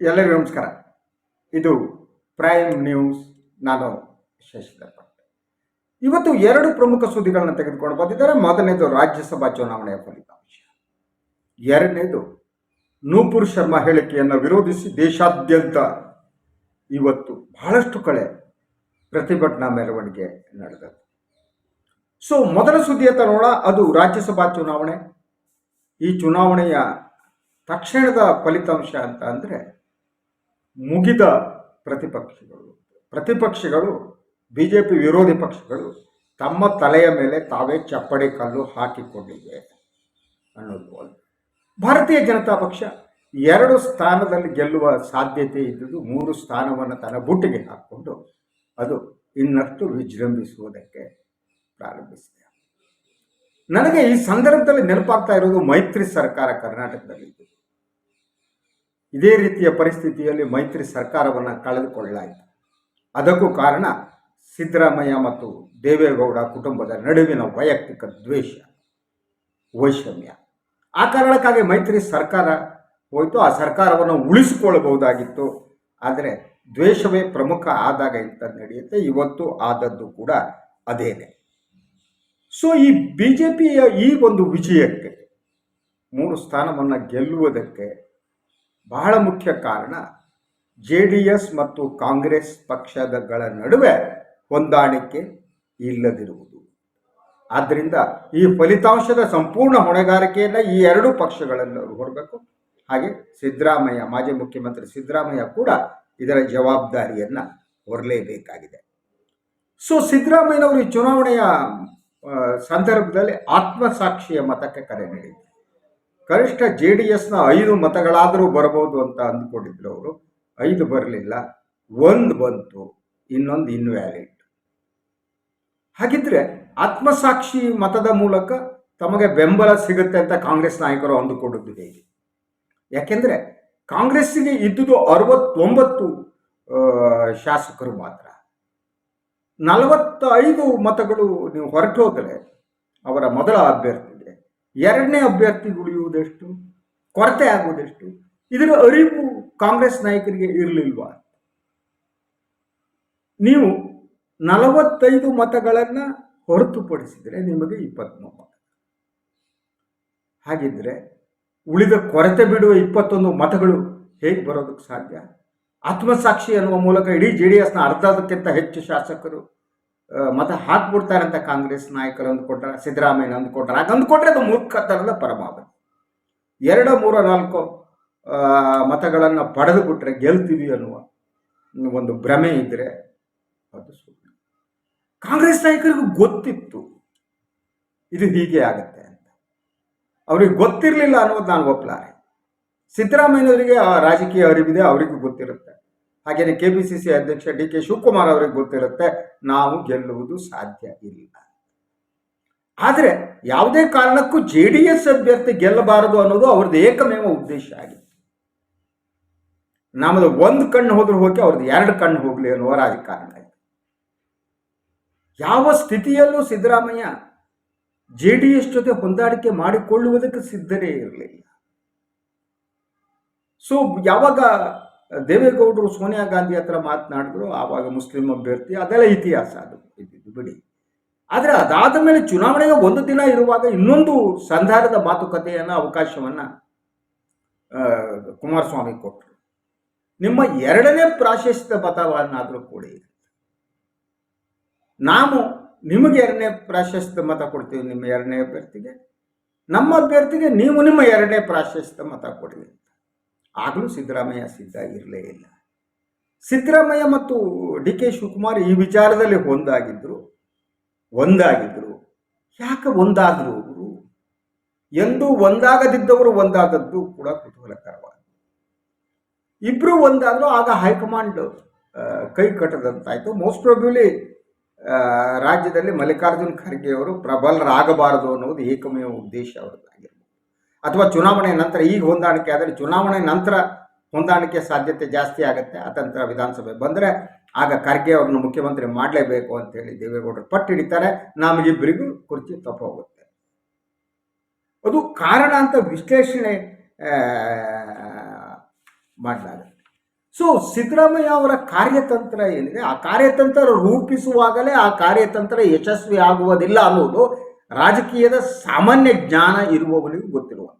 ಎಲ್ಲರಿಗೂ ನಮಸ್ಕಾರ. ಇದು ಪ್ರೈಮ್ ನ್ಯೂಸ್ ನಾನು ಶಶಿಧರ್ ಪಟ್ ಇವತ್ತು ಎರಡು ಪ್ರಮುಖ ಸುದ್ದಿಗಳನ್ನು ತೆಗೆದುಕೊಂಡು ಬಂದಿದ್ದಾರೆ. ಮೊದಲನೇದು ರಾಜ್ಯಸಭಾ ಚುನಾವಣೆಯ ಫಲಿತಾಂಶ. ಎರಡನೇದು ನೂಪುರ್ ಶರ್ಮಾ ಹೇಳಿಕೆಯನ್ನು ವಿರೋಧಿಸಿ ದೇಶಾದ್ಯಂತ ಇವತ್ತು ಬಹಳಷ್ಟು ಕಡೆ ಪ್ರತಿಭಟನಾ ಮೆರವಣಿಗೆ ನಡೆದದ್ದು. ಸೊ ಮೊದಲ ಸುದ್ದಿಯ ತರೋಣ ಅದು ರಾಜ್ಯಸಭಾ ಚುನಾವಣೆ. ಈ ಚುನಾವಣೆಯ ತಕ್ಷಣದ ಫಲಿತಾಂಶ ಅಂತ ಅಂದರೆ ಮುಗಿದ ಪ್ರತಿಪಕ್ಷಗಳು. ಪ್ರತಿಪಕ್ಷಗಳು ಬಿ ಜೆ ಪಿ ವಿರೋಧಿ ಪಕ್ಷಗಳು ತಮ್ಮ ತಲೆಯ ಮೇಲೆ ತಾವೇ ಚಪ್ಪಡಿ ಕಲ್ಲು ಹಾಕಿಕೊಂಡಿವೆ ಅನ್ನೋದು ಭಾರತೀಯ ಜನತಾ ಪಕ್ಷ ಎರಡು ಸ್ಥಾನದಲ್ಲಿ ಗೆಲ್ಲುವ ಸಾಧ್ಯತೆ ಇದ್ದುದು ಮೂರು ಸ್ಥಾನವನ್ನು ತನ್ನ ಬುಟ್ಟಿಗೆ ಹಾಕಿಕೊಂಡು ಅದು ಇನ್ನಷ್ಟು ವಿಜೃಂಭಿಸುವುದಕ್ಕೆ ಪ್ರಾರಂಭಿಸಿದೆ. ನನಗೆ ಈ ಸಂದರ್ಭದಲ್ಲಿ ನೆನಪಾಗ್ತಾ ಇರೋದು ಮೈತ್ರಿ ಸರ್ಕಾರ ಕರ್ನಾಟಕದಲ್ಲಿ ಇದೇ ರೀತಿಯ ಪರಿಸ್ಥಿತಿಯಲ್ಲಿ ಮೈತ್ರಿ ಸರ್ಕಾರವನ್ನು ಕಳೆದುಕೊಳ್ಳಲಾಯಿತು. ಅದಕ್ಕೂ ಕಾರಣ ಸಿದ್ದರಾಮಯ್ಯ ಮತ್ತು ದೇವೇಗೌಡ ಕುಟುಂಬದ ನಡುವಿನ ವೈಯಕ್ತಿಕ ದ್ವೇಷ, ವೈಷಮ್ಯ. ಆ ಕಾರಣಕ್ಕಾಗಿ ಮೈತ್ರಿ ಸರ್ಕಾರ ಹೋಯಿತು, ಆ ಸರ್ಕಾರವನ್ನು ಉಳಿಸಿಕೊಳ್ಳಬಹುದಾಗಿತ್ತು. ಆದರೆ ದ್ವೇಷವೇ ಪ್ರಮುಖ ಆದಾಗ ಇಂಥದ್ದು ನಡೆಯುತ್ತೆ, ಇವತ್ತು ಆದದ್ದು ಕೂಡ ಅದೇನೆ. ಸೊ ಈ ಬಿ ಜೆ ಪಿಯ ಈ ಒಂದು ವಿಜಯಕ್ಕೆ, ಮೂರು ಸ್ಥಾನವನ್ನು ಗೆಲ್ಲುವುದಕ್ಕೆ ಬಹಳ ಮುಖ್ಯ ಕಾರಣ ಜೆ ಡಿ ಎಸ್ ಮತ್ತು ಕಾಂಗ್ರೆಸ್ ಪಕ್ಷಗಳ ನಡುವೆ ಹೊಂದಾಣಿಕೆ ಇಲ್ಲದಿರುವುದು. ಆದ್ದರಿಂದ ಈ ಫಲಿತಾಂಶದ ಸಂಪೂರ್ಣ ಹೊಣೆಗಾರಿಕೆಯನ್ನು ಈ ಎರಡೂ ಪಕ್ಷಗಳನ್ನು ಹೊರಬೇಕು. ಹಾಗೆ ಸಿದ್ದರಾಮಯ್ಯ, ಮಾಜಿ ಮುಖ್ಯಮಂತ್ರಿ ಸಿದ್ದರಾಮಯ್ಯ ಕೂಡ ಇದರ ಜವಾಬ್ದಾರಿಯನ್ನು ಹೊರಲೇಬೇಕಾಗಿದೆ. ಸೊ ಸಿದ್ದರಾಮಯ್ಯನವರು ಈ ಚುನಾವಣೆಯ ಸಂದರ್ಭದಲ್ಲಿ ಆತ್ಮಸಾಕ್ಷಿಯ ಮತಕ್ಕೆ ಕರೆ ನೀಡಿದರು. ಕನಿಷ್ಠ ಜೆ ಡಿ ಎಸ್ನ ಐದು ಮತಗಳಾದರೂ ಬರಬಹುದು ಅಂತ ಅಂದ್ಕೊಂಡಿದ್ರು ಅವರು. ಐದು ಬರಲಿಲ್ಲ, ಒಂದು ಬಂತು, ಇನ್ನೊಂದು ಇನ್ವ್ಯಾಲಿಡ್. ಹಾಗಿದ್ರೆ ಆತ್ಮಸಾಕ್ಷಿ ಮತದ ಮೂಲಕ ತಮಗೆ ಬೆಂಬಲ ಸಿಗುತ್ತೆ ಅಂತ ಕಾಂಗ್ರೆಸ್ ನಾಯಕರು ಅಂದುಕೊಂಡಿದ್ದು ಹೇಗೆ? ಯಾಕೆಂದ್ರೆ ಕಾಂಗ್ರೆಸ್ಸಿಗೆ ಇದ್ದುದು ಅರವತ್ತೊಂಬತ್ತು ಶಾಸಕರು ಮಾತ್ರ. ನಲವತ್ತೈದು ಮತಗಳು ನೀವು ಹೊರಟು ಹೋದರೆ ಅವರ ಮೊದಲ ಅಭ್ಯರ್ಥಿಗೆ ಎರಡನೇ ಅಭ್ಯರ್ಥಿ ಉಳಿಯುವುದೆಷ್ಟು ಕೊರತೆ ಆಗುವುದೆಷ್ಟು? ಇದರ ಅರಿವು ಕಾಂಗ್ರೆಸ್ ನಾಯಕರಿಗೆ ಇರಲಿಲ್ವಾ? ನೀವು ನಲವತ್ತೈದು ಮತಗಳನ್ನು ಹೊರತುಪಡಿಸಿದರೆ ನಿಮಗೆ ಇಪ್ಪತ್ತ್ಮೂರು ಮತ. ಹಾಗಿದ್ರೆ ಉಳಿದ ಕೊರತೆ ಬಿಡುವ ಇಪ್ಪತ್ತೊಂದು ಮತಗಳು ಹೇಗೆ ಬರೋದಕ್ಕೆ ಸಾಧ್ಯ? ಆತ್ಮಸಾಕ್ಷಿ ಅನ್ನುವ ಮೂಲಕ ಇಡೀ ಜೆ ಡಿ ಎಸ್ನ ಅರ್ಧದಕ್ಕಿಂತ ಹೆಚ್ಚು ಶಾಸಕರು ಮತ ಹಾಕ್ಬಿಡ್ತಾರೆ ಅಂತ ಕಾಂಗ್ರೆಸ್ ನಾಯಕರು ಅಂದ್ಕೊಟ್ರೆ, ಸಿದ್ದರಾಮಯ್ಯ ಅಂದ್ಕೊಟ್ರೆ, ಹಾಗೆ ಅಂದ್ಕೊಟ್ರೆ ಅದು ಮೂರ್ಖತನದ ಪರಮಾವಧಿ. ಎರಡು, ಮೂರು, ನಾಲ್ಕು ಮತಗಳನ್ನು ಪಡೆದು ಬಿಟ್ರೆ ಗೆಲ್ತೀವಿ ಅನ್ನುವ ಒಂದು ಭ್ರಮೆ ಇದ್ದರೆ ಅದು ಸುಳ್ಳು. ಕಾಂಗ್ರೆಸ್ ನಾಯಕರಿಗೂ ಗೊತ್ತಿತ್ತು ಇದು ಹೀಗೆ ಆಗುತ್ತೆ ಅಂತ. ಅವ್ರಿಗೆ ಗೊತ್ತಿರಲಿಲ್ಲ ಅನ್ನೋದು ನಾನು ಒಪ್ಪಲಾರೆ ಸಿದ್ದರಾಮಯ್ಯನವರಿಗೆ ಆ ರಾಜಕೀಯ ಅರಿವಿದೆ, ಅವರಿಗೂ ಗೊತ್ತಿರುತ್ತೆ. ಹಾಗೆಯೇ ಕೆ ಪಿ ಸಿ ಸಿ ಅಧ್ಯಕ್ಷ ಡಿ ಕೆ ಶಿವಕುಮಾರ್ ಅವರಿಗೆ ಗೊತ್ತಿರುತ್ತೆ, ನಾವು ಗೆಲ್ಲುವುದು ಸಾಧ್ಯ ಇಲ್ಲ. ಆದರೆ ಯಾವುದೇ ಕಾರಣಕ್ಕೂ ಜೆ ಡಿ ಎಸ್ ಅಭ್ಯರ್ಥಿ ಗೆಲ್ಲಬಾರದು ಅನ್ನೋದು ಅವ್ರದ್ದು ಏಕಮೇವ ಉದ್ದೇಶ ಆಗಿತ್ತು. ನಮ್ಮದು ಒಂದು ಕಣ್ಣು ಹೋದ್ರೂ ಹೋಗಿ ಅವ್ರದ್ದು ಎರಡು ಕಣ್ಣು ಹೋಗ್ಲಿ ಅನ್ನುವ ರಾಜಕಾರಣ ಇದೆ. ಯಾವ ಸ್ಥಿತಿಯಲ್ಲೂ ಸಿದ್ದರಾಮಯ್ಯ ಜೆ ಡಿ ಎಸ್ ಜೊತೆ ಹೊಂದಾಣಿಕೆ ಮಾಡಿಕೊಳ್ಳುವುದಕ್ಕೆ ಸಿದ್ಧರೇ ಇರಲಿಲ್ಲ. ಸೊ ಯಾವಾಗ ದೇವೇಗೌಡರು ಸೋನಿಯಾ ಗಾಂಧಿ ಹತ್ರ ಮಾತನಾಡಿದ್ರು, ಆವಾಗ ಮುಸ್ಲಿಂ ಅಭ್ಯರ್ಥಿ, ಅದೆಲ್ಲ ಇತಿಹಾಸ ಅದು. ಇದ್ದಿದ್ದು ಬಿಡಿ. ಆದರೆ ಅದಾದ ಮೇಲೆ ಚುನಾವಣೆಗೆ ಒಂದು ದಿನ ಇರುವಾಗ ಇನ್ನೊಂದು ಸಂಧಾನದ ಮಾತುಕತೆಯನ್ನು, ಅವಕಾಶವನ್ನು ಕುಮಾರಸ್ವಾಮಿ ಕೊಟ್ಟರು ನಿಮ್ಮ ಎರಡನೇ ಪ್ರಾಶಸ್ತ್ಯ ಮತವನ್ನಾದರೂ ಕೊಡಿ. ನಾವು ನಿಮಗೆ ಎರಡನೇ ಪ್ರಾಶಸ್ತ್ಯ ಮತ ಕೊಡ್ತೀವಿ ನಿಮ್ಮ ಎರಡನೇ ಅಭ್ಯರ್ಥಿಗೆ. ನಮ್ಮ ಅಭ್ಯರ್ಥಿಗೆ ನೀವು ನಿಮ್ಮ ಎರಡನೇ ಪ್ರಾಶಸ್ತ್ಯ ಮತ ಕೊಡಿ. ಆಗಲೂ ಸಿದ್ದರಾಮಯ್ಯ ಸಿದ್ಧ ಇರಲೇ ಇಲ್ಲ. ಸಿದ್ದರಾಮಯ್ಯ ಮತ್ತು ಡಿ ಕೆ ಶಿವಕುಮಾರ್ ಈ ವಿಚಾರದಲ್ಲಿ ಒಂದಾಗಿದ್ದರು ಒಂದಾಗಿದ್ದರು ಯಾಕೆ ಒಂದಾದರು ಅವರು? ಎಂದು ಒಂದಾಗದಿದ್ದವರು ಒಂದಾದದ್ದು ಕೂಡ ಕುತೂಹಲಕರವಾದ ಇಬ್ಬರು ಒಂದಾದ್ರು, ಆಗ ಹೈಕಮಾಂಡ್ ಕೈ ಕಟ್ಟದಂತಾಯಿತು. ಮೋಸ್ಟ್ ಪ್ರಾಬ್ಲಿ ರಾಜ್ಯದಲ್ಲಿ ಮಲ್ಲಿಕಾರ್ಜುನ್ ಖರ್ಗೆ ಅವರು ಪ್ರಬಲರಾಗಬಾರದು ಅನ್ನೋದು ಏಕಮೇವ ಉದ್ದೇಶ ಅವರದ್ದಾಗಿರ್ಬೋದು ಅಥವಾ ಚುನಾವಣೆ ನಂತರ ಈಗ ಹೊಂದಾಣಿಕೆ ಆದರೆ ಚುನಾವಣೆ ನಂತರ ಹೊಂದಾಣಿಕೆ ಸಾಧ್ಯತೆ ಜಾಸ್ತಿ ಆಗುತ್ತೆ. ಅತಂತ್ರ ವಿಧಾನಸಭೆ ಬಂದರೆ ಆಗ ಖರ್ಗೆ ಅವ್ರನ್ನ ಮುಖ್ಯಮಂತ್ರಿ ಮಾಡಲೇಬೇಕು ಅಂತೇಳಿ ದೇವೇಗೌಡರು ಪಟ್ಟು ಹಿಡಿತಾರೆ. ನಮಗಿಬ್ಬರಿಗೂ ಕುರ್ಚಿ ತಪ್ಪ ಹೋಗುತ್ತೆ. ಅದು ಕಾರಣ ಅಂತ ವಿಶ್ಲೇಷಣೆ ಮಾಡಲಾಗುತ್ತೆ ಸೊ ಸಿದ್ದರಾಮಯ್ಯ ಅವರ ಕಾರ್ಯತಂತ್ರ ಏನಿದೆ? ಆ ಕಾರ್ಯತಂತ್ರ ರೂಪಿಸುವಾಗಲೇ ಆ ಕಾರ್ಯತಂತ್ರ ಯಶಸ್ವಿ ಆಗುವುದಿಲ್ಲ ಅನ್ನೋದು ರಾಜಕೀಯದ ಸಾಮಾನ್ಯ ಜ್ಞಾನ ಇರುವವನಿಗೂ ಗೊತ್ತಿರುವಂಥ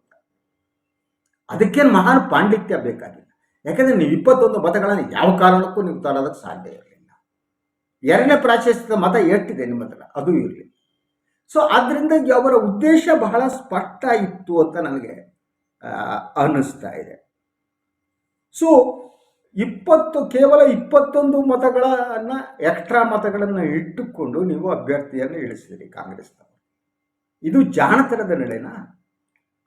ಅದಕ್ಕೇನು ಮಹಾನ್ ಪಾಂಡಿತ್ಯ ಬೇಕಾಗಿಲ್ಲ. ಯಾಕಂದರೆ ನೀವು ಇಪ್ಪತ್ತೊಂದು ಮತಗಳನ್ನು ಯಾವ ಕಾರಣಕ್ಕೂ ನೀವು ತರೋದಕ್ಕೆ ಸಾಧ್ಯ ಇರಲಿಲ್ಲ. ಎರಡನೇ ಪ್ರಾಶಸ್ತ್ಯದ ಮತ ಎಷ್ಟಿದೆ ನಿಮ್ಮ ಹತ್ರ, ಅದು ಇರಲಿಲ್ಲ ಸೊ ಆದ್ರಿಂದ ಅವರ ಉದ್ದೇಶ ಬಹಳ ಸ್ಪಷ್ಟ ಇತ್ತು ಅಂತ ನನಗೆ ಅನ್ನಿಸ್ತಾ ಇದೆ. ಸೊ ಇಪ್ಪತ್ತು, ಕೇವಲ ಇಪ್ಪತ್ತೊಂದು ಮತಗಳನ್ನ ಎಕ್ಸ್ಟ್ರಾ ಮತಗಳನ್ನು ಇಟ್ಟುಕೊಂಡು ನೀವು ಅಭ್ಯರ್ಥಿಯನ್ನು ಇಳಿಸಿದಿರಿ ಕಾಂಗ್ರೆಸ್ನವರು. ಇದು ಜಾಣತನದ ನಡೆನಾ?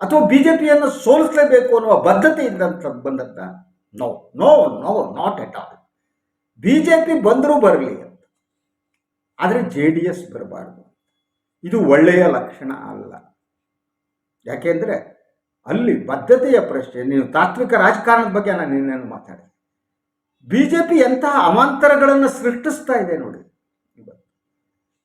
ಅಥವಾ ಬಿಜೆಪಿಯನ್ನು ಸೋಲಿಸಲೇಬೇಕು ಅನ್ನುವ ಬದ್ಧತೆ ಇದ್ದಂಥ ಬಂದದ್ದ no no no not at all BJP ಬಂದರೂ ಬರಲಿ ಅಂತ. ಆದರೆ ಜೆ ಡಿ ಎಸ್ ಬರಬಾರ್ದು. ಇದು ಒಳ್ಳೆಯ ಲಕ್ಷಣ ಅಲ್ಲ. ಯಾಕೆಂದರೆ ಅಲ್ಲಿ ಬದ್ಧತೆಯ ಪ್ರಶ್ನೆ, ನೀವು ತಾತ್ವಿಕ ರಾಜಕಾರಣದ ಬಗ್ಗೆ ನಾನು ನಿನ್ನೇನು ಮಾತಾಡಿ ಬಿ ಜೆ ಪಿ ಎಂತಹ ಅವಾಂತರಗಳನ್ನು ಸೃಷ್ಟಿಸ್ತಾ ಇದೆ ನೋಡಿ. ಇವತ್ತು.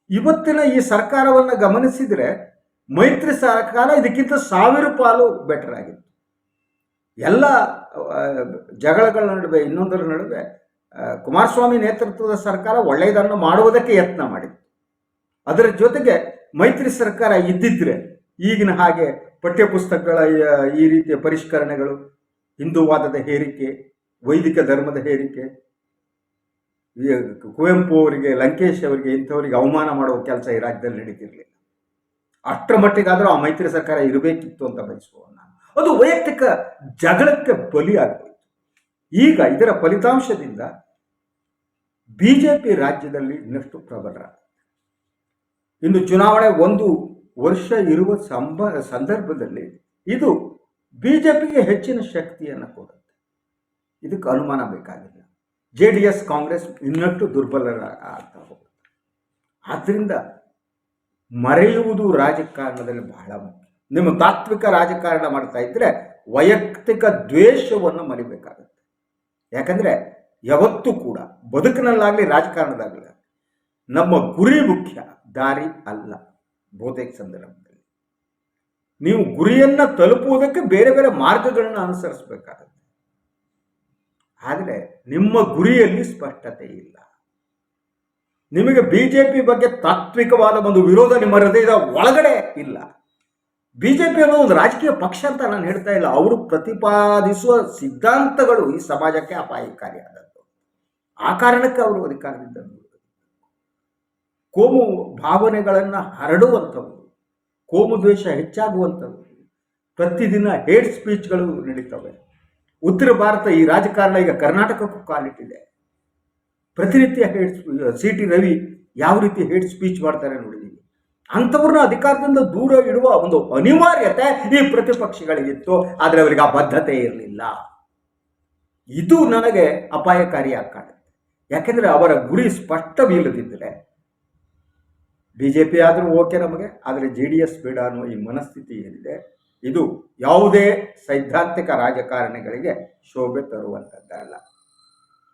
ಇವತ್ತಿನ ಈ ಸರ್ಕಾರವನ್ನು ಗಮನಿಸಿದರೆ ಮೈತ್ರಿ ಸರ್ಕಾರ ಇದಕ್ಕಿಂತ ಸಾವಿರ ಪಾಲು ಬೆಟರ್ ಆಗಿತ್ತು. ಎಲ್ಲ ಜಗಳಗಳ ನಡುವೆ, ಇನ್ನೊಂದರ ನಡುವೆ ಕುಮಾರಸ್ವಾಮಿ ನೇತೃತ್ವದ ಸರ್ಕಾರ ಒಳ್ಳೆಯದನ್ನು ಮಾಡುವುದಕ್ಕೆ ಯತ್ನ ಮಾಡಿತ್ತು. ಅದರ ಜೊತೆಗೆ ಮೈತ್ರಿ ಸರ್ಕಾರ ಇದ್ದಿದ್ರೆ ಈಗಿನ ಹಾಗೆ ಪಠ್ಯಪುಸ್ತಕಗಳ, ಈ ರೀತಿಯ ಪರಿಷ್ಕರಣೆಗಳು, ಹಿಂದೂವಾದದ ಹೇರಿಕೆ, ವೈದಿಕ ಧರ್ಮದ ಹೇರಿಕೆ ಕುವೆಂಪು ಅವರಿಗೆ, ಲಂಕೇಶ್ ಅವರಿಗೆ, ಇಂಥವರಿಗೆ ಅವಮಾನ ಮಾಡುವ ಕೆಲಸ ಈ ರಾಜ್ಯದಲ್ಲಿ ನಡೀತಿರ್ಲಿಲ್ಲ. ಅಷ್ಟರ ಮಟ್ಟಿಗಾದರೂ ಆ ಮೈತ್ರಿ ಸರ್ಕಾರ ಇರಬೇಕಿತ್ತು ಅಂತ ಬಯಸುವವನು ನಾನು. ಅದು ವೈಯಕ್ತಿಕ ಜಗಳಕ್ಕೆ ಬಲಿಯಾಗೋಯಿತು ಈಗ ಇದರ ಫಲಿತಾಂಶದಿಂದ ಬಿಜೆಪಿ ರಾಜ್ಯದಲ್ಲಿ ಇನ್ನಷ್ಟು ಪ್ರಬಲರಾಗುತ್ತೆ ಇನ್ನು ಚುನಾವಣೆ ಒಂದು ವರ್ಷ ಇರುವ ಸಂಬ, ಸಂದರ್ಭದಲ್ಲಿ ಇದು ಬಿಜೆಪಿಗೆ ಹೆಚ್ಚಿನ ಶಕ್ತಿಯನ್ನು ಕೊಡುತ್ತೆ. ಇದಕ್ಕೆ ಅನುಮಾನ ಬೇಕಾಗಿಲ್ಲ. ಜೆ ಡಿ ಎಸ್ ಕಾಂಗ್ರೆಸ್ ಇನ್ನಷ್ಟು ದುರ್ಬಲರ ಆಗ್ತಾ ಹೋಗುತ್ತೆ. ಆದ್ದರಿಂದ ಮರೆಯುವುದು ರಾಜಕಾರಣದಲ್ಲಿ ಬಹಳ ಮುಖ್ಯ. ನಿಮ್ಮ ತಾತ್ವಿಕ ರಾಜಕಾರಣ ಮಾಡ್ತಾ ಇದ್ರೆ ವೈಯಕ್ತಿಕ ದ್ವೇಷವನ್ನು ಮರಿಬೇಕಾಗುತ್ತೆ. ಯಾಕಂದ್ರೆ ಯಾವತ್ತೂ ಕೂಡ ಬದುಕಿನಲ್ಲಾಗಲಿ ರಾಜಕಾರಣದಾಗಲಿ ನಮ್ಮ ಗುರಿ ಮುಖ್ಯ, ದಾರಿ ಅಲ್ಲ. ಬಹುತೇಕ ಸಂದರ್ಭದಲ್ಲಿ ನೀವು ಗುರಿಯನ್ನ ತಲುಪುವುದಕ್ಕೆ ಬೇರೆ ಬೇರೆ ಮಾರ್ಗಗಳನ್ನ ಅನುಸರಿಸಬೇಕಾಗುತ್ತೆ. ಆದರೆ ನಿಮ್ಮ ಗುರಿಯಲ್ಲಿ ಸ್ಪಷ್ಟತೆ ಇಲ್ಲ. ನಿಮಗೆ ಬಿಜೆಪಿ ಬಗ್ಗೆ ತಾತ್ವಿಕವಾದ ಒಂದು ವಿರೋಧ ನಿಮ್ಮ ಹೃದಯದ ಒಳಗಡೆ ಇಲ್ಲ. ಬಿಜೆಪಿ ಅನ್ನೋ ಒಂದು ರಾಜಕೀಯ ಪಕ್ಷ ಅಂತ ನಾನು ಹೇಳ್ತಾ ಇಲ್ಲ. ಅವರು ಪ್ರತಿಪಾದಿಸುವ ಸಿದ್ಧಾಂತಗಳು ಈ ಸಮಾಜಕ್ಕೆ ಅಪಾಯಕಾರಿಯಾದದ್ದು ಆ ಕಾರಣಕ್ಕೆ ಅವರು ಅಧಿಕಾರದಿಂದ ಕೋಮು ಭಾವನೆಗಳನ್ನು ಹರಡುವಂಥವು ಕೋಮು ದ್ವೇಷ ಹೆಚ್ಚಾಗುವಂಥವು ಪ್ರತಿದಿನ ಹೇಟ್ ಸ್ಪೀಚ್ಗಳು ನಡೀತವೆ. ಉತ್ತರ ಭಾರತ ಈ ರಾಜಕಾರಣ ಈಗ ಕರ್ನಾಟಕಕ್ಕೂ ಕಾಲಿಟ್ಟಿದೆ. ಪ್ರತಿನಿತ್ಯ ಹೇಟ್ ಸಿ ಟಿ ರವಿ ಯಾವ ರೀತಿ ಹೇಟ್ ಸ್ಪೀಚ್ ಮಾಡ್ತಾರೆ ನೋಡಿದ್ದೀವಿ ಅಂಥವ್ರನ್ನ ಅಧಿಕಾರದಿಂದ ದೂರ ಇಡುವ ಒಂದು ಅನಿವಾರ್ಯತೆ ಈ ಪ್ರತಿಪಕ್ಷಗಳಿಗಿತ್ತು, ಆದರೆ ಅವರಿಗೆ ಆ ಬದ್ಧತೆ ಇರಲಿಲ್ಲ. ಇದು ನನಗೆ ಅಪಾಯಕಾರಿಯಾಗಿ ಕಾಣುತ್ತೆ ಯಾಕೆಂದ್ರೆ ಅವರ ಗುರಿ ಸ್ಪಷ್ಟವಿಲ್ಲದಿದ್ದರೆ ಬಿ ಜೆ ಪಿ ಆದರೂ ಓಕೆ ನಮಗೆ, ಆದರೆ ಜೆ ಡಿ ಎಸ್ ಬೇಡ ಅನ್ನೋ ಈ ಮನಸ್ಥಿತಿ ಏನಿದೆ, ಇದು ಯಾವುದೇ ಸೈದ್ಧಾಂತಿಕ ರಾಜಕಾರಣಿಗಳಿಗೆ ಶೋಭೆ ತರುವಂಥದ್ದಲ್ಲ.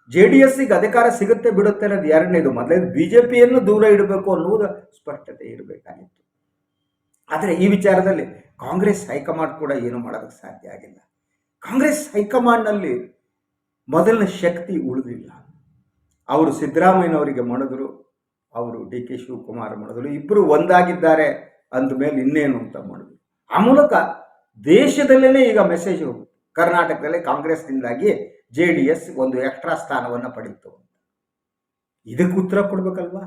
ಜೆ ಡಿ ಎಸ್ಸಿಗೆ ಅಧಿಕಾರ ಸಿಗುತ್ತೆ ಬಿಡುತ್ತೆ ಅನ್ನೋದು ಎರಡನೇದು. ಮೊದಲೇದು ಬಿ ಜೆ ಪಿಯನ್ನು ದೂರ ಇಡಬೇಕು ಅನ್ನುವುದು ಸ್ಪಷ್ಟತೆ ಇರಬೇಕಾಗಿತ್ತು. ಆದರೆ ಈ ವಿಚಾರದಲ್ಲಿ ಕಾಂಗ್ರೆಸ್ ಹೈಕಮಾಂಡ್ ಕೂಡ ಏನು ಮಾಡೋದಕ್ಕೆ ಸಾಧ್ಯ ಆಗಿಲ್ಲ. ಕಾಂಗ್ರೆಸ್ ಹೈಕಮಾಂಡ್ನಲ್ಲಿ ಮೊದಲಿನ ಶಕ್ತಿ ಉಳಿದಿಲ್ಲ. ಅವರು ಸಿದ್ದರಾಮಯ್ಯನವರಿಗೆ ಮಾಡಿದ್ರು ಅವರು ಡಿ ಕೆ ಶಿವಕುಮಾರ್ ಮಾಡಿದ್ರು ಇಬ್ಬರು ಒಂದಾಗಿದ್ದಾರೆ ಅಂದ ಮೇಲೆ ಇನ್ನೇನು ಅಂತ ಮಾಡಿದ್ರು ಆ ಮೂಲಕ ದೇಶದಲ್ಲೇ ಈಗ ಮೆಸೇಜ್ ಹೋಗುತ್ತೆ ಕರ್ನಾಟಕದಲ್ಲಿ ಕಾಂಗ್ರೆಸ್ನಿಂದಾಗಿ ಜೆ ಡಿ ಎಸ್ ಒಂದು ಎಕ್ಸ್ಟ್ರಾ ಸ್ಥಾನವನ್ನು ಪಡೀತು. ಇದಕ್ಕೆ ಉತ್ತರ ಕೊಡ್ಬೇಕಲ್ವಾ?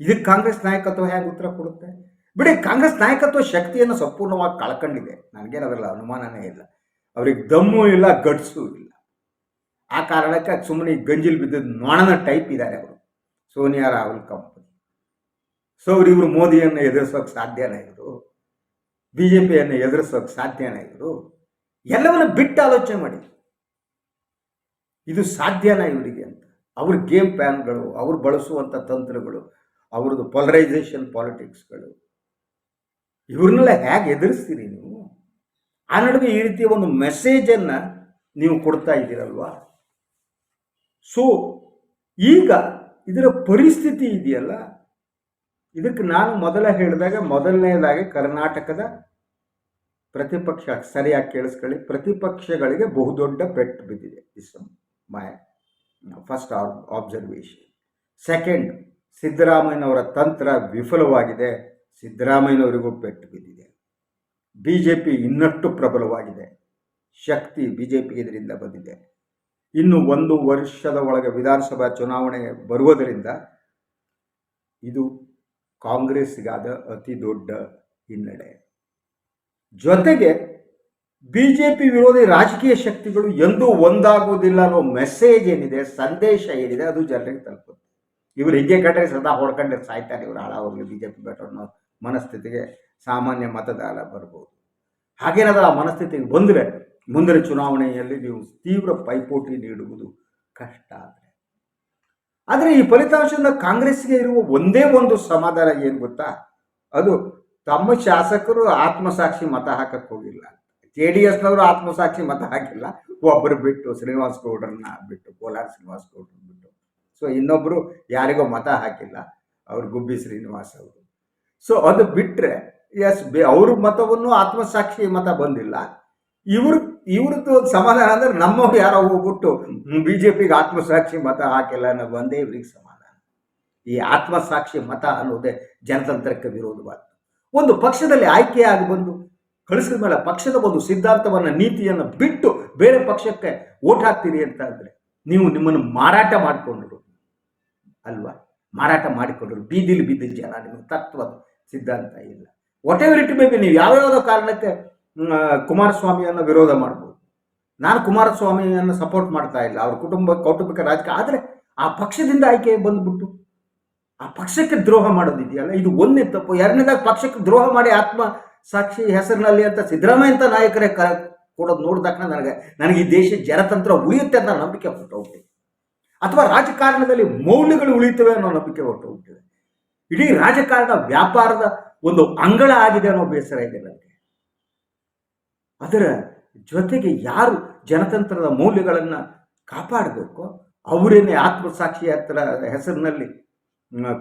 ಇದಕ್ಕೆ ಕಾಂಗ್ರೆಸ್ ನಾಯಕತ್ವ ಹೇಗೆ ಉತ್ತರ ಕೊಡುತ್ತೆ? ಬಿಡಿ, ಕಾಂಗ್ರೆಸ್ ನಾಯಕತ್ವ ಶಕ್ತಿಯನ್ನು ಸಂಪೂರ್ಣವಾಗಿ ಕಳ್ಕೊಂಡಿದೆ. ನನಗೇನದಲ್ಲ ಅನುಮಾನನೇ ಇಲ್ಲ. ಅವ್ರಿಗೆ ದಮ್ಮು ಇಲ್ಲ, ಗಡ್ಸು ಇಲ್ಲ. ಆ ಕಾರಣಕ್ಕೆ ಸುಮ್ಮನೆ ಗಂಜಿಲ್ ಬಿದ್ದಿದ್ದು ನೊಣನ ಟೈಪ್ ಇದ್ದಾರೆ ಅವರು. ಸೋನಿಯಾ ರಾಹುಲ್ ಕಂಪನಿ. ಸೊ ಇವರು ಮೋದಿಯನ್ನು ಎದುರಿಸೋಕೆ ಸಾಧ್ಯನೇ ಇವರು ಬಿ ಜೆ ಪಿಯನ್ನು ಎದುರಿಸೋಕೆ ಸಾಧ್ಯನೇ ಇವರು ಎಲ್ಲವನ್ನು ಬಿಟ್ಟು ಆಲೋಚನೆ ಮಾಡಿ. ಇದು ಸಾಧ್ಯನಾ ಇವರಿಗೆ ಅಂತ. ಅವ್ರ ಗೇಮ್ ಪ್ಯಾನ್ಗಳು ಅವ್ರು ಬಳಸುವಂಥ ತಂತ್ರಗಳು ಅವ್ರದ್ದು ಪೊಲರೈಸೇಷನ್ ಪಾಲಿಟಿಕ್ಸ್ಗಳು ಇವ್ರನ್ನೆಲ್ಲ ಹೇಗೆ ಎದುರಿಸ್ತೀರಿ ನೀವು? ಆ ನಡುವೆ ಈ ರೀತಿಯ ಒಂದು ಮೆಸೇಜನ್ನು ನೀವು ಕೊಡ್ತಾ ಇದ್ದೀರಲ್ವಾ? ಸೊ ಈಗ ಇದರ ಪರಿಸ್ಥಿತಿ ಇದೆಯಲ್ಲ? ಇದಕ್ಕೆ ನಾನು ಮೊದಲ ಹೇಳಿದಾಗ ಮೊದಲನೇದಾಗಿ ಕರ್ನಾಟಕದ ಪ್ರತಿಪಕ್ಷ, ಸರಿಯಾಗಿ ಕೇಳಿಸ್ಕೊಳ್ಳಿ, ಪ್ರತಿಪಕ್ಷಗಳಿಗೆ ಬಹುದೊಡ್ಡ ಪೆಟ್ಟು ಬಿದ್ದಿದೆ ಈ is my first observation second ಸಿದ್ದರಾಮಯ್ಯನವರ ತಂತ್ರ ವಿಫಲವಾಗಿದೆ ಸಿದ್ದರಾಮಯ್ಯನವರಿಗೂ ಪೆಟ್ಟು ಬಿದ್ದಿದೆ ಬಿ ಜೆ ಪಿ ಇನ್ನಷ್ಟು ಪ್ರಬಲವಾಗಿದೆ ಶಕ್ತಿ ಬಿ ಜೆ ಪಿ ಇದರಿಂದ ಬಂದಿದೆ ಇನ್ನು ಒಂದು ವರ್ಷದ ಒಳಗೆ ವಿಧಾನಸಭಾ ಚುನಾವಣೆ ಬರುವುದರಿಂದ ಇದು ಕಾಂಗ್ರೆಸ್ಗಾದ ಅತಿ ದೊಡ್ಡ ಹಿನ್ನಡೆ ಜೊತೆಗೆ ಬಿ ಜೆ ಪಿ ವಿರೋಧಿ ರಾಜಕೀಯ ಶಕ್ತಿಗಳು ಎಂದೂ ಒಂದಾಗುವುದಿಲ್ಲ ಅನ್ನೋ ಮೆಸೇಜ್ ಏನಿದೆ, ಸಂದೇಶ ಏನಿದೆ, ಅದು ಜನರಿಗೆ ತಲುಪುತ್ತೆ. ಇವರು ಹಿಂಗೆ ಕಂಡ್ರೆ ಸದಾ ಹೊಡ್ಕೊಂಡ್ರೆ ಸಾಯ್ತಾರೆ, ಇವರು ಹಾಳಾಗಲಿ ಬಿಜೆಪಿ ಬೇಟರ್ ಅನ್ನೋ ಮನಸ್ಥಿತಿಗೆ ಸಾಮಾನ್ಯ ಮತದಾರ ಬರ್ಬೋದು. ಹಾಗೇನಾದ್ರೂ ಆ ಮನಸ್ಥಿತಿಗೆ ಬಂದರೆ ಮುಂದಿನ ಚುನಾವಣೆಯಲ್ಲಿ ನೀವು ತೀವ್ರ ಪೈಪೋಟಿ ನೀಡುವುದು ಕಷ್ಟ ಆದರೆ. ಆದರೆ ಈ ಫಲಿತಾಂಶದಿಂದ ಕಾಂಗ್ರೆಸ್ಗೆ ಇರುವ ಒಂದೇ ಒಂದು ಸಮಾಧಾನ ಏನು ಗೊತ್ತಾ? ಅದು ತಮ್ಮ ಶಾಸಕರು ಆತ್ಮಸಾಕ್ಷಿ ಮತ ಹಾಕಕ್ಕೆ ಹೋಗಿಲ್ಲ. ಜೆ ಡಿ ಎಸ್ನವರು ಆತ್ಮಸಾಕ್ಷಿ ಮತ ಹಾಕಿಲ್ಲ. ಒಬ್ಬರು ಬಿಟ್ಟು ಶ್ರೀನಿವಾಸ್ ಗೌಡ್ರನ್ನ ಬಿಟ್ಟು, ಕೋಲಾರ ಶ್ರೀನಿವಾಸ್ ಗೌಡ್ರನ್ನ ಬಿಟ್ಟು. ಸೊ ಇನ್ನೊಬ್ಬರು ಯಾರಿಗೋ ಮತ ಹಾಕಿಲ್ಲ. ಅವ್ರು ಗುಬ್ಬಿ ಶ್ರೀನಿವಾಸ್ ಅವರು. ಸೊ ಅದು ಬಿಟ್ಟರೆ ಎಸ್ ಬೆ, ಅವ್ರ ಮತವನ್ನು ಆತ್ಮಸಾಕ್ಷಿ ಮತ ಬಂದಿಲ್ಲ. ಇವ್ರ, ಇವ್ರದ್ದು ಸಮಾಧಾನ ಅಂದ್ರೆ ನಮ್ಮವ್ರು ಯಾರೋ ಹೋಗ್ಬಿಟ್ಟು ಬಿ ಜೆ ಪಿಗೆ ಆತ್ಮಸಾಕ್ಷಿ ಮತ ಹಾಕಿಲ್ಲ ಅನ್ನೋ ಒಂದೇ ಇವ್ರಿಗೆ ಸಮಾಧಾನ. ಈ ಆತ್ಮಸಾಕ್ಷಿ ಮತ ಅನ್ನೋದೇ ಜನತಂತ್ರಕ್ಕೆ ವಿರೋಧವಾದ ಒಂದು ಪಕ್ಷದಲ್ಲಿ ಆಯ್ಕೆಯಾಗಿ ಬಂದು ಕಳಿಸಿದ ಮೇಲೆ ಪಕ್ಷದ ಒಂದು ಸಿದ್ಧಾಂತವನ್ನು, ನೀತಿಯನ್ನು ಬಿಟ್ಟು ಬೇರೆ ಪಕ್ಷಕ್ಕೆ ಓಟ್ ಹಾಕ್ತೀರಿ ಅಂತ ಅಂದರೆ ನೀವು ನಿಮ್ಮನ್ನು ಮಾರಾಟ ಮಾಡಿಕೊಂಡ್ರು ಅಲ್ವಾ? ಮಾರಾಟ ಮಾಡಿಕೊಂಡ್ರು. ಬೀದಿಲಿ ಬಿದ್ದ ಜನ, ನಿಮ್ಮ ತತ್ವದ ಸಿದ್ಧಾಂತ ಇಲ್ಲ. Whatever it may be ನೀವು ಯಾವ್ಯಾವುದೋ ಕಾರಣಕ್ಕೆ ಕುಮಾರಸ್ವಾಮಿಯನ್ನು ವಿರೋಧ ಮಾಡ್ಬೋದು. ನಾನು ಕುಮಾರಸ್ವಾಮಿಯನ್ನು ಸಪೋರ್ಟ್ ಮಾಡ್ತಾ ಇಲ್ಲ. ಅವ್ರ ಕುಟುಂಬ, ಕೌಟುಂಬಿಕ ರಾಜಕೀಯ, ಆದರೆ ಆ ಪಕ್ಷದಿಂದ ಆಯ್ಕೆ ಬಂದ್ಬಿಟ್ಟು, ಆ ಪಕ್ಷಕ್ಕೆ ದ್ರೋಹ ಮಾಡೋದಿದೆಯಲ್ಲ? ಇದು ಒಂದೇ ತಪ್ಪು. ಎರಡನೇದಾಗ ಪಕ್ಷಕ್ಕೆ ದ್ರೋಹ ಮಾಡಿ ಆತ್ಮ ಸಾಕ್ಷಿ ಹೆಸರಿನಲ್ಲಿ ಅಂತ ಸಿದ್ದರಾಮಯ್ಯ ಅಂತ ನಾಯಕರೇ ಕ ಕೊಡೋದು ನೋಡಿದಾಕ ನನಗೆ ನನಗೆ ಈ ದೇಶ ಜನತಂತ್ರ ಉಳಿಯುತ್ತೆ ಅನ್ನೋ ನಂಬಿಕೆ ಹೊರಟೋಗ್ಬಿಟ್ಟಿದೆ ಅಥವಾ ರಾಜಕಾರಣದಲ್ಲಿ ಮೌಲ್ಯಗಳು ಉಳಿಯುತ್ತವೆ ಅನ್ನೋ ನಂಬಿಕೆ ಹೊರಟೋಗ್ಬಿಟ್ಟಿದೆ ಇಡೀ ರಾಜಕಾರಣ ವ್ಯಾಪಾರದ ಒಂದು ಅಂಗಳ ಆಗಿದೆ ಅನ್ನೋ ಬೇಸರ ಇದೆ ನನಗೆ. ಅದರ ಜೊತೆಗೆ ಯಾರು ಜನತಂತ್ರದ ಮೌಲ್ಯಗಳನ್ನು ಕಾಪಾಡಬೇಕು, ಅವರೇನೆ ಆತ್ಮಸಾಕ್ಷಿ ಹತ್ರ ಹೆಸರಿನಲ್ಲಿ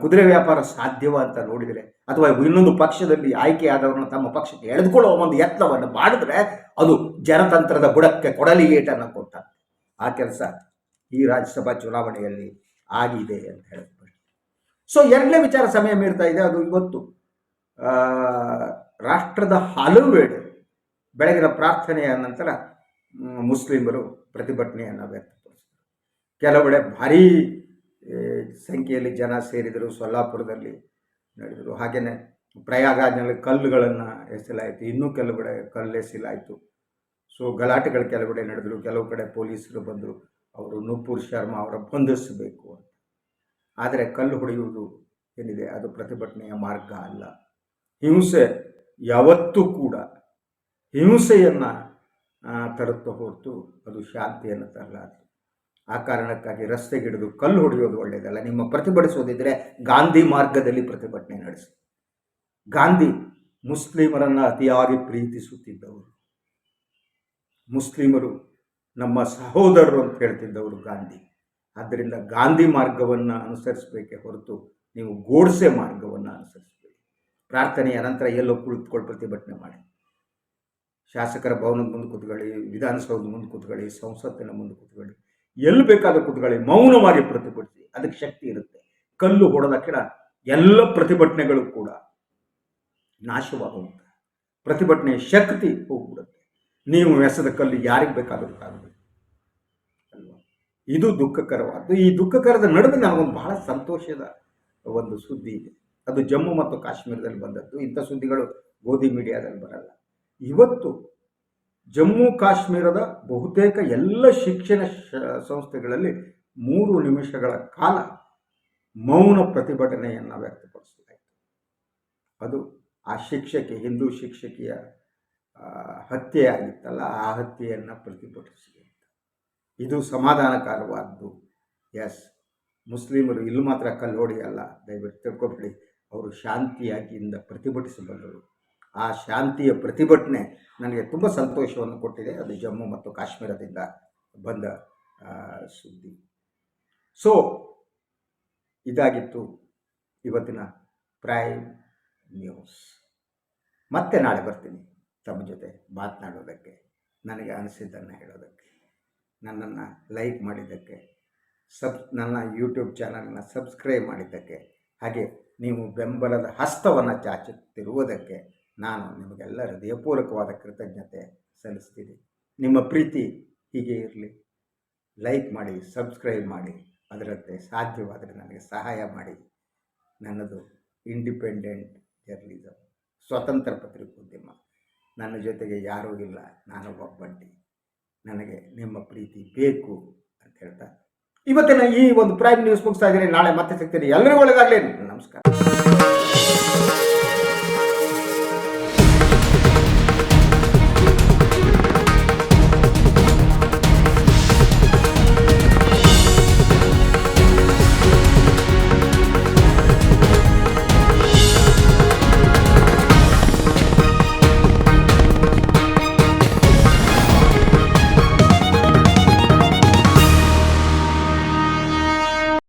ಕುದುರೆ ವ್ಯಾಪಾರ ಸಾಧ್ಯವ ಅಂತ ನೋಡಿದರೆ, ಅಥವಾ ಇನ್ನೊಂದು ಪಕ್ಷದಲ್ಲಿ ಆಯ್ಕೆಯಾದವರನ್ನು ತಮ್ಮ ಪಕ್ಷಕ್ಕೆ ಎಳೆದುಕೊಳ್ಳುವ ಒಂದು ಯತ್ನವನ್ನು ಮಾಡಿದ್ರೆ ಅದು ಜನತಂತ್ರದ ಬುಡಕ್ಕೆ ಕೊಡಲಿ ಏಟನ್ನು ಕೊಟ್ಟ ಆ ಕೆಲಸ ಈ ರಾಜ್ಯಸಭಾ ಚುನಾವಣೆಯಲ್ಲಿ ಆಗಿದೆ ಅಂತ ಹೇಳ್ಬೋದು ಸೊ ಎರಡನೇ ವಿಚಾರ ಸಮಯ ಮೀರ್ತಾ ಇದೆ, ಅದು ಇವತ್ತು. ರಾಷ್ಟ್ರದ ಹಲವೆಡೆ ಬೆಳಗಿನ ಪ್ರಾರ್ಥನೆಯ ನಂತರ ಮುಸ್ಲಿಮರು ಪ್ರತಿಭಟನೆಯನ್ನು ವ್ಯಕ್ತಪಡಿಸಿದರು. ಕೆಲವೆಡೆ ಭಾರೀ ಸಂಖ್ಯೆಯಲ್ಲಿ ಜನ ಸೇರಿದರು, ಸೊಲ್ಲಾಪುರದಲ್ಲಿ ನಡೆದರು. ಹಾಗೆಯೇ ಪ್ರಯಾಗಾಜ್ನಲ್ಲಿ ಕಲ್ಲುಗಳನ್ನು ಎಸೆಲಾಯಿತು ಇನ್ನೂ ಕೆಲವೆಡೆ ಕಲ್ಲು ಎಸೆಲಾಯಿತು ಸೊ ಗಲಾಟೆಗಳು ಕೆಲವೆಡೆ ನಡೆದರು. ಕೆಲವು ಕಡೆ ಪೊಲೀಸರು ಬಂದರು. ಅವರು ನೂಪುರ್ ಶರ್ಮಾ ಅವರ ಬಂಧಿಸಬೇಕು ಅಂತ. ಆದರೆ ಕಲ್ಲು ಹೊಡೆಯುವುದು ಏನಿದೆ? ಅದು ಪ್ರತಿಭಟನೆಯ ಮಾರ್ಗ ಅಲ್ಲ. ಹಿಂಸೆ ಯಾವತ್ತೂ ಕೂಡ ಹಿಂಸೆಯನ್ನು ತರುತ್ತ ಹೊರತು. ಅದು ಶಾಂತಿಯನ್ನು ತರಲಾರದು. ಆ ಕಾರಣಕ್ಕಾಗಿ ರಸ್ತೆಗಿಡಿದು ಕಲ್ಲು ಹೊಡೆಯೋದು ಒಳ್ಳೆಯದಲ್ಲ ನಿಮ್ಮ ಪ್ರತಿಭಟಿಸೋದಿದ್ರೆ ಗಾಂಧಿ ಮಾರ್ಗದಲ್ಲಿ ಪ್ರತಿಭಟನೆ ನಡೆಸಿ. ಗಾಂಧಿ ಮುಸ್ಲಿಮರನ್ನು ಅತಿಯಾಗಿ ಪ್ರೀತಿಸುತ್ತಿದ್ದವರು. ಮುಸ್ಲಿಮರು ನಮ್ಮ ಸಹೋದರರು ಅಂತ ಹೇಳ್ತಿದ್ದವರು ಗಾಂಧಿ. ಆದ್ದರಿಂದ ಗಾಂಧಿ ಮಾರ್ಗವನ್ನು ಅನುಸರಿಸಬೇಕೆ ಹೊರತು ನೀವು ಗೋಡ್ಸೆ ಮಾರ್ಗವನ್ನು ಅನುಸರಿಸಬೇಕು ಪ್ರಾರ್ಥನೆಯ ನಂತರ ಎಲ್ಲೋ ಕುಳಿತುಕೊಂಡು ಪ್ರತಿಭಟನೆ ಮಾಡಿ. ಶಾಸಕರ ಭವನದ ಮುಂದೆ ಕೂತ್ಕೊಳ್ಳಿ, ವಿಧಾನಸೌಧದ ಮುಂದೆ ಕೂತ್ಕೊಳ್ಳಿ, ಸಂಸತ್ತಿನ ಮುಂದೆ ಕೂತ್ಕೊಳ್ಳಿ. ಎಲ್ಲಿ ಬೇಕಾದ ಕೂತ್ಕೊಳ್ಳಿ ಮೌನವಾಗಿ ಪ್ರತಿಭಟಿಸಿ, ಅದಕ್ಕೆ ಶಕ್ತಿ ಇರುತ್ತೆ. ಕಲ್ಲು ಹೊಡೆದ ಕಿಡ ಎಲ್ಲ ಪ್ರತಿಭಟನೆಗಳು ಕೂಡ ನಾಶವಾಗುತ್ತೆ ಪ್ರತಿಭಟನೆಯ ಶಕ್ತಿ ಹೋಗ್ಬಿಡುತ್ತೆ. ನೀವು ಎಸೆದ ಕಲ್ಲು ಯಾರಿಗೆ ಬೇಕಾದರೂ ತಾಗಬೇಕು ಅಲ್ವಾ? ಇದು ದುಃಖಕರವಾದ್ದು. ಈ ದುಃಖಕರದ ನಡುವೆ ನನಗೊಂದು ಬಹಳ ಸಂತೋಷದ ಒಂದು ಸುದ್ದಿ ಇದೆ. ಅದು ಜಮ್ಮು ಮತ್ತು ಕಾಶ್ಮೀರದಲ್ಲಿ ಬಂದದ್ದು. ಇಂಥ ಸುದ್ದಿಗಳು ಗೋಧಿ ಮೀಡಿಯಾದಲ್ಲಿ ಬರಲ್ಲ. ಇವತ್ತು ಜಮ್ಮು ಕಾಶ್ಮೀರದ ಬಹುತೇಕ ಎಲ್ಲ ಶಿಕ್ಷಣ ಸಂಸ್ಥೆಗಳಲ್ಲಿ ಮೂರು ನಿಮಿಷಗಳ ಕಾಲ ಮೌನ ಪ್ರತಿಭಟನೆಯನ್ನು ವ್ಯಕ್ತಪಡಿಸಲಾಯಿತು. ಅದು ಆ ಶಿಕ್ಷಕಿ, ಹಿಂದೂ ಶಿಕ್ಷಕಿಯ ಹತ್ಯೆ ಆಗಿತ್ತಲ್ಲ ಆ ಹತ್ಯೆಯನ್ನು ಪ್ರತಿಭಟಿಸಿ ಅಂತ. ಇದು ಸಮಾಧಾನಕಾರವಾದ್ದು. ಎಸ್, ಮುಸ್ಲಿಮರು ಇಲ್ಲಿ ಮಾತ್ರ ಕಲ್ಲೋಡಿ ಅಲ್ಲ, ದಯವಿಟ್ಟು ತಿಳ್ಕೊಬೇಡಿ. ಅವರು ಶಾಂತಿಯಾಗಿಯಿಂದ ಪ್ರತಿಭಟಿಸಬಲ್ಲರು. ಆ ಶಾಂತಿಯ ಪ್ರತಿಭಟನೆ ನನಗೆ ತುಂಬ ಸಂತೋಷವನ್ನು ಕೊಟ್ಟಿದೆ. ಅದು ಜಮ್ಮು ಮತ್ತು ಕಾಶ್ಮೀರದಿಂದ ಬಂದ ಸುದ್ದಿ. ಸೊ ಇದಾಗಿತ್ತು ಇವತ್ತಿನ ಪ್ರೈಮ್ ನ್ಯೂಸ್ ಮತ್ತೆ ನಾಳೆ ಬರ್ತೀನಿ ತಮ್ಮ ಜೊತೆ ಮಾತನಾಡೋದಕ್ಕೆ, ನನಗೆ ಅನಿಸಿದ್ದನ್ನು ಹೇಳೋದಕ್ಕೆ, ನನ್ನನ್ನು ಲೈಕ್ ಮಾಡಿದ್ದಕ್ಕೆ, ಸಬ್, ನನ್ನ ಯೂಟ್ಯೂಬ್ ಚಾನಲ್ನ ಸಬ್ಸ್ಕ್ರೈಬ್ ಮಾಡಿದ್ದಕ್ಕೆ, ಹಾಗೆ ನೀವು ಬೆಂಬಲದ ಹಸ್ತವನ್ನು ಚಾಚುತ್ತಿರುವುದಕ್ಕೆ ನಾನು ನಿಮಗೆಲ್ಲ ಹೃದಯಪೂರ್ವಕವಾದ ಕೃತಜ್ಞತೆ ಸಲ್ಲಿಸ್ತೀನಿ. ನಿಮ್ಮ ಪ್ರೀತಿ ಹೀಗೆ ಇರಲಿ. ಲೈಕ್ ಮಾಡಿ, ಸಬ್ಸ್ಕ್ರೈಬ್ ಮಾಡಿ, ಅದರಂತೆ ಸಾಧ್ಯವಾದರೆ ನನಗೆ ಸಹಾಯ ಮಾಡಿ. ನನ್ನದು ಇಂಡಿಪೆಂಡೆಂಟ್ ಜರ್ನಲಿಸಮ್ ಸ್ವತಂತ್ರ ಪತ್ರಿಕೋದ್ಯಮ. ನನ್ನ ಜೊತೆಗೆ ಯಾರೂ ಇಲ್ಲ ನಾನು ಒಬ್ಬಂಟಿ ನನಗೆ ನಿಮ್ಮ ಪ್ರೀತಿ ಬೇಕು ಅಂತ ಹೇಳ್ತಾ. ಇವತ್ತಿನ ಈ ಒಂದು ಪ್ರೈಮ್ ನ್ಯೂಸ್ ಮುಗಿಸ್ತಾ ಇದ್ದೀನಿ. ನಾಳೆ ಮತ್ತೆ ಸಿಗ್ತೀನಿ. ಎಲ್ಲರಿಗೂ ಒಳ್ಳೆಯದಾಗಲಿ ನಮಸ್ಕಾರ.